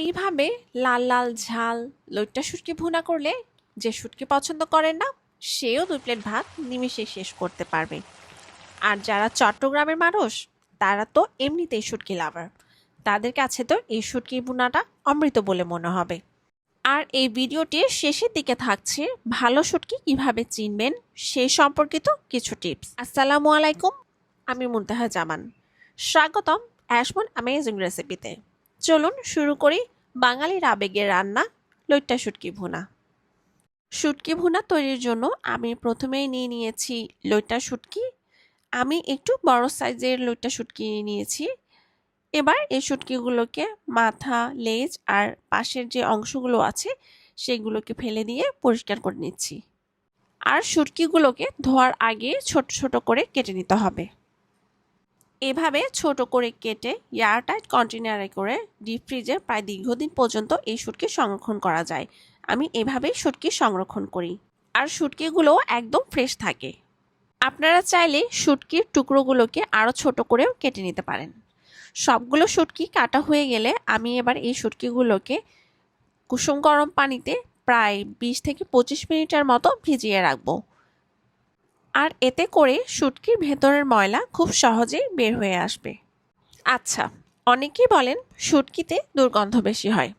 এইভাবে লাল লাল ঝাল লইট্টা শুটকি ভুনা করলে যে শুটকি পছন্দ করেন না, সেও দুই প্লেট ভাত নিমিশে শেষ করতে পারবে। আর যারা চট্টগ্রামের মানুষ, তারা তো এমনিতেই শুটকি লাভার। তাদের কাছে তো এই শুটকির ভুনাটা অমৃত বলে মনে হবে। আর এই ভিডিওটির শেষের দিকে থাকছে, ভালো শুটকি কীভাবে চিনবেন সে সম্পর্কিত কিছু টিপস। আসসালামু আলাইকুম, আমি মুন্তাহা জামান। স্বাগতম অ্যাশমন অ্যামেজিং রেসিপিতে। চলুন শুরু করি বাঙালির আবেগের রান্না, লইট্টা শুটকি ভুনা। শুটকি ভুনা তৈরির জন্য আমি প্রথমেই নিয়ে নিয়েছি লইট্টা শুটকি। আমি একটু বড় সাইজের লইট্টা শুটকি নিয়েছি। এবার এই শুটকিগুলোকে মাথা, লেজ আর পাশের যে অংশগুলো আছে সেগুলোকে ফেলে দিয়ে পরিষ্কার করে নিচ্ছি। আর শুটকিগুলোকে ধোয়ার আগে ছোট ছোট করে কেটে নিতে হবে। এভাবে ছোট করে কেটে এয়ারটাইট কন্টেনারে করে ডিপ ফ্রিজে প্রায় দীর্ঘদিন পর্যন্ত এই শুটকি সংরক্ষণ করা যায়। আমি এভাবেই শুটকি সংরক্ষণ করি। আর শুটকিগুলো একদম ফ্রেশ থাকে। আপনারা চাইলে শুটকির টুকরোগুলোকে আরও ছোট করেও কেটে নিতে পারেন। সবগুলো শুটকি কাটা হয়ে গেলে আমি এবার এই শুটকিগুলোকে কুসুম গরম পানিতে প্রায় বিশ থেকে পঁচিশ মিনিটের মতো ভিজিয়ে রাখব। আর এতে করে শুটকির ভেতরের ময়লা খুব সহজেই বের হয়ে আসবে। আচ্ছা অনেকেই বলেন শুটকিতে দুর্গন্ধ বেশি হয়।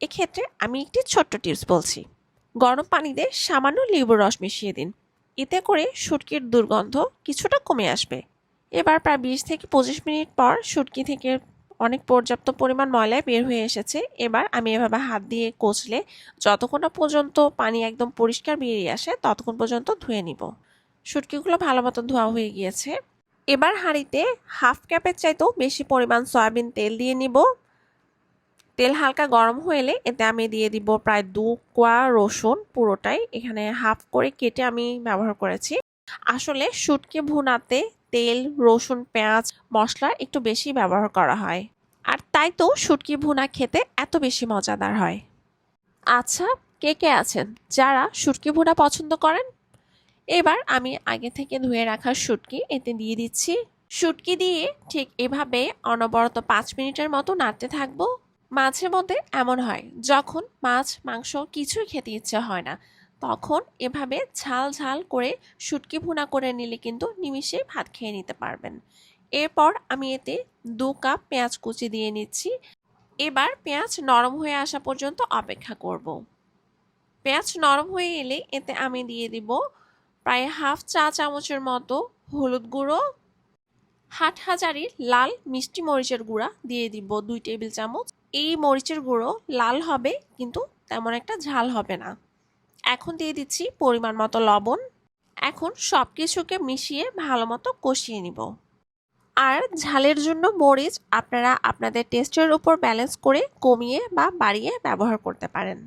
এক্ষেত্রে আমি একটি ছোট্ট টিপস বলছি। গরম পানিতে সামান্য লেবুর রস মিশিয়ে দিন। এতে করে শুটকির দুর্গন্ধ কিছুটা কমে আসবে। এবার প্রায় বিশ থেকে পঁচিশ মিনিট পর শুটকি থেকে অনেক পর্যাপ্ত পরিমাণ ময়লায় বের হয়ে এসেছে। এবার আমি এভাবে হাত দিয়ে কচলে যতক্ষণ পর্যন্ত পানি একদম পরিষ্কার বেরিয়ে আসে, ততক্ষণ পর্যন্ত ধুয়ে নিব। শুটকিগুলো ভালো মতো ধোয়া হয়ে গিয়েছে। এবার হাঁড়িতে হাফ ক্যাপের চাইতেও বেশি পরিমাণ সয়াবিন তেল দিয়ে নিব। তেল হালকা গরম হলে এতে আমি দিয়ে দিব প্রায় দু কোয়া রসুন পুরোটাই। এখানে হাফ করে কেটে আমি ব্যবহার করেছি। আসলে শুটকি ভুনাতে তেল, রসুন, পেঁয়াজ, মশলা একটু বেশি ব্যবহার করা হয়। আর তাই তো শুটকি ভুনা খেতে এত বেশি মজাদার হয়। আচ্ছা কে কে আছেন? যারা শুটকি ভুনা পছন্দ করেন এবার আমি আগে থেকে ধুয়ে রাখা শুটকি এতে দিয়ে দিচ্ছি। শুটকি দিয়ে ঠিক এভাবে অনবরত পাঁচ মিনিটের মতো নাড়তে থাকব। মাঝে মধ্যে এমন হয়, যখন মাছ, মাংস কিছুই খেতে ইচ্ছে হয় না, তখন এভাবে ঝাল ঝাল করে শুটকি ভুনা করে নিলে কিন্তু নিমিষে ভাত খেয়ে নিতে পারবেন। এরপর আমি এতে দু কাপ পেঁয়াজ কুচি দিয়ে নিচ্ছি। এবার পেঁয়াজ নরম হয়ে আসা পর্যন্ত অপেক্ষা করব। পেঁয়াজ নরম হয়ে এলে এতে আমি দিয়ে দিব প্রায় হাফ চা চামচের মতো হলুদ গুঁড়ো, হাট হাজারির লাল মিষ্টি মরিচের গুঁড়া দিয়ে দিব দুই টেবিল চামচ। এই মরিচের গুঁড়ো লাল হবে, কিন্তু তেমন একটা ঝাল হবে না। এখন দিয়ে দিচ্ছি পরিমাণ মতো লবণ। এখন সব কিছুকে মিশিয়ে ভালো মতো কষিয়ে নিব। আর ঝালের জন্য মরিচ আপনারা আপনাদের টেস্টের উপর ব্যালেন্স করে কমিয়ে বা বাড়িয়ে ব্যবহার করতে পারেন।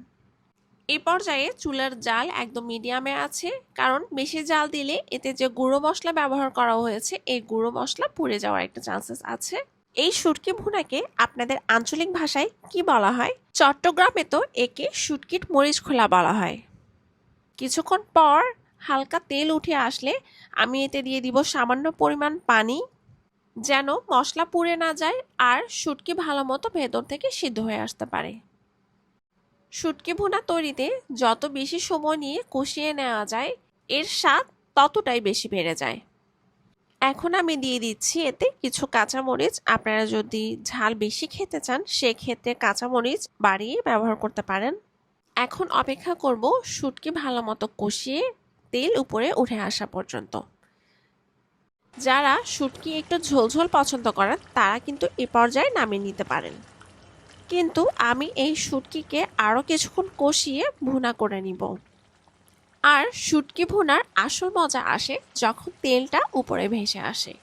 এই পর্যায়ে চুলার জাল একদম মিডিয়ামে আছে, কারণ বেশি জাল দিলে এতে যে গুঁড়ো মশলা ব্যবহার করা হয়েছে, এই গুঁড়ো মশলা পুড়ে যাওয়ার একটা চান্সেস আছে। এই শুটকি ভুনাকে আপনাদের আঞ্চলিক ভাষায় কি বলা হয়? চট্টগ্রামে তো একে শুটকিট মরিচ খোলা বলা হয়। কিছুক্ষণ পর হালকা তেল উঠে আসলে আমি এতে দিয়ে দিব সামান্য পরিমাণ পানি, যেন মশলা পুড়ে না যায় আর শুটকি ভালো মতো ভেতর থেকে সিদ্ধ হয়ে আসতে পারে। শুটকি ভুনা তৈরিতে যত বেশি সময় নিয়ে কষিয়ে নেওয়া যায়, এর স্বাদ ততটাই বেশি বেড়ে যায়। এখন আমি দিয়ে দিচ্ছি এতে কিছু কাঁচামরিচ। আপনারা যদি ঝাল বেশি খেতে চান, সেক্ষেত্রে কাঁচামরিচ বাড়িয়ে ব্যবহার করতে পারেন। এখন অপেক্ষা করব শুটকি ভালো মতো কষিয়ে তেল উপরে উঠে আসা পর্যন্ত। যারা শুটকি একটু ঝোলঝোল পছন্দ করেন, তারা কিন্তু এ পর্যায়ে নামিয়ে নিতে পারেন। কিন্তু আমি এই শুটকিকে আরও কিছুক্ষণ কষিয়ে ভুনা করে নিব। আর শুটকি ভুনার আসল মজা আসে যখন তেলটা উপরে ভেসে আসে।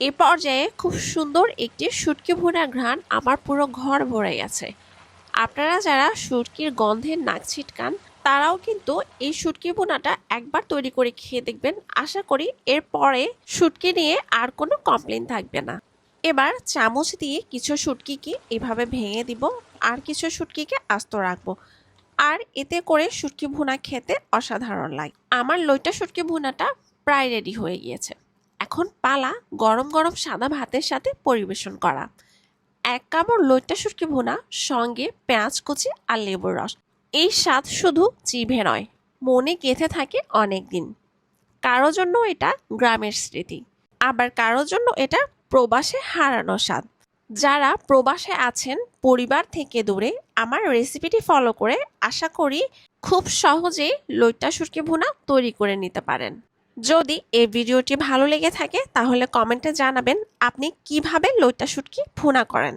এ পর্যায়ে খুব সুন্দর একটি শুটকি ভুনা ঘ্রাণ আমার পুরো ঘর ভরে গেছে। আপনারা যারা শুটকির গন্ধের নাক ছিটকান, তারাও কিন্তু এই শুটকি ভুনাটা একবার তৈরি করে খেয়ে দেখবেন। আশা করি এরপরে শুটকি নিয়ে আর কোনো কমপ্লেন থাকবে না। এবার চামচ দিয়ে কিছু শুটকিকে এভাবে ভেঙে দিব আর কিছু শুটকিকে আস্ত রাখব। আর এতে করে শুটকি ভুনা খেতে অসাধারণ লাগে। আমার লইটা শুটকি ভুনাটা প্রায় রেডি হয়ে গিয়েছে। এখন পালা গরম গরম সাদা ভাতের সাথে পরিবেশন করা। এক কামড় লইটা শুটকি ভুনা, সঙ্গে পেঁয়াজ কুচি আর লেবুর রস। এই স্বাদ শুধু জিভে নয়, মনে গেঁথে থাকে অনেক দিন কারও জন্য এটা গ্রামের স্মৃতি। আবার কারোর জন্য এটা প্রবাসে হারানো স্বাদ। যারা প্রবাসে আছেন, পরিবার থেকে দূরে, আমার রেসিপিটি ফলো করে আশা করি খুব সহজেই লইট্টা সুরকি ভুনা তৈরি করে নিতে পারেন। যদি এই ভিডিওটি ভালো লেগে থাকে, তাহলে কমেন্টে জানাবেন আপনি কীভাবে লইট্টা শুটকি ভুনা করেন।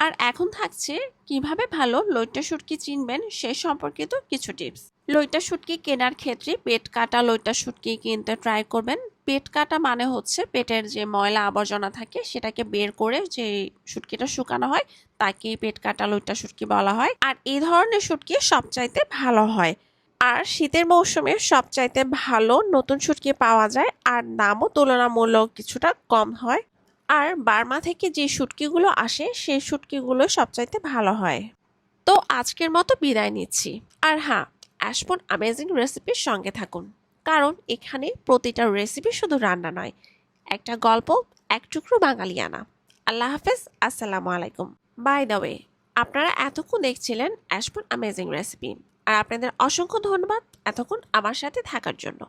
আর এখন থাকছে কীভাবে ভালো লইট্টা শুটকি চিনবেন সে সম্পর্কিত কিছু টিপস। লইট্টা শুটকি কেনার ক্ষেত্রে পেট কাটা লইট্টা শুটকি কিনতে ট্রাই করবেন। পেট কাটা মানে হচ্ছে পেটের যে ময়লা আবর্জনা থাকে সেটাকে বের করে যে শুটকিটা শুকানো হয় তাকে পেট কাটা লইট্টা শুটকি বলা হয়। আর এই ধরনের শুটকি সবচাইতে ভালো হয়। আর শীতের মৌসুমে সবচাইতে ভালো নতুন শুটকি পাওয়া যায় আর দামও তুলনামূলক কিছুটা কম হয়। আর বার্মা থেকে যে শুটকিগুলো আসে, সেই শুটকিগুলো সবচাইতে ভালো হয়। তো আজকের মতো বিদায় নিচ্ছি। আর হ্যাঁ অ্যাশপন অ্যামেজিং রেসিপির সঙ্গে থাকুন। কারণ এখানে প্রতিটা রেসিপি শুধু রান্না নয়, একটা গল্প, এক টুকরো বাঙালিয়ানা। আল্লাহ হাফেজ, আসসালামু আলাইকুম। বাই দ্য ওয়ে আপনারা এতক্ষণ দেখছিলেন অ্যাশপন অ্যামেজিং রেসিপি আর আপনাদের অসংখ্য ধন্যবাদ এতক্ষণ আমার সাথে থাকার জন্য।